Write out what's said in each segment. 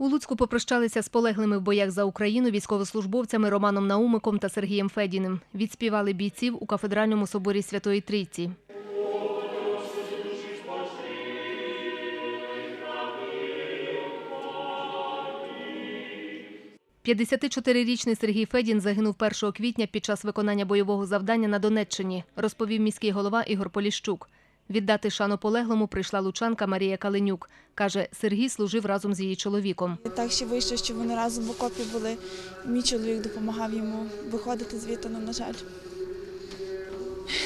У Луцьку попрощалися з полеглими в боях за Україну військовослужбовцями Романом Наумиком та Сергієм Федіним. Відспівали бійців у кафедральному соборі Святої Трійці. – 54-річний Сергій Федін загинув 1 квітня під час виконання бойового завдання на Донеччині, розповів міський голова Ігор Поліщук. Віддати шану полеглому прийшла лучанка Марія Каленюк. Каже, Сергій служив разом з її чоловіком. Так ще вийшло, що вони разом в окопі були. Мій чоловік допомагав йому виходити звідти, ну, на жаль.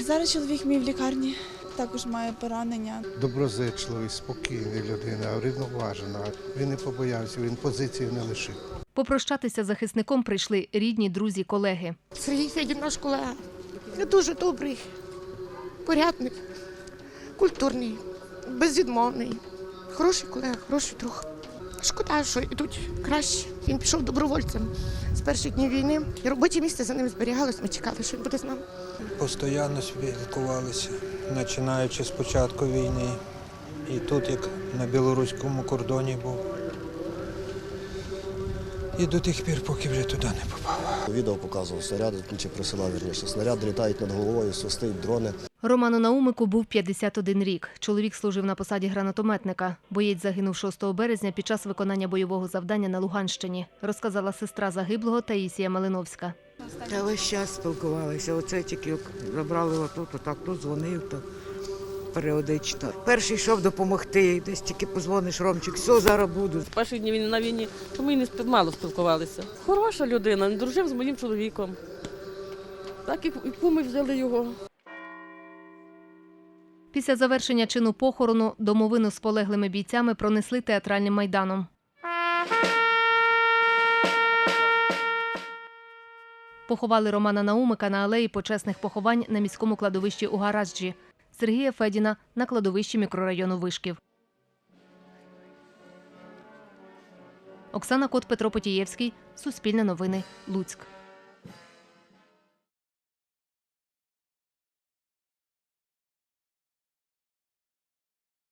Зараз чоловік мій в лікарні, також має поранення. доброзичливий, спокійний людина, рівноважена. Він не побоявся, він позиції не лишив. Попрощатися з захисником прийшли рідні, друзі, колеги. Сергій Федін наш колега. Дуже добрий, порядний, культурний, безвідмовний. Хороший колега, хороший друг. Шкода, що йдуть краще. Він пішов добровольцем з перших днів війни. І робоче місце за ним зберігалось. Ми чекали, що він буде з нами. Постоянно спілкувалися, починаючи з початку війни. І тут, як на білоруському кордоні був. І до тих пір, поки вже туди не попав. Відео показував снаряди, чи присилав вірніше. Снаряди літають над головою, свистить дрони. Роману Наумику був 51 рік. Чоловік служив на посаді гранатометника. Боєць загинув 6 березня під час виконання бойового завдання на Луганщині, розказала сестра загиблого Таїсія Малиновська. Та весь час спілкувалися. Оце тільки забрали отут, отак, тут дзвонив, то періодично. Перший йшов допомогти, десь тільки позвониш, Ромчик, все, зараз буду. перші дні він на війні, то ми і не мало спілкувалися. Хороша людина, він дружив з моїм чоловіком. Так і і куми взяли його. Після завершення чину похорону домовину з полеглими бійцями пронесли театральним майданом. Поховали Романа Наумика на алеї почесних поховань на міському кладовищі у Гаражджі, Сергія Федіна на кладовищі мікрорайону Вишків. Оксана Кот, Петро Потієвський. Суспільне новини. Луцьк.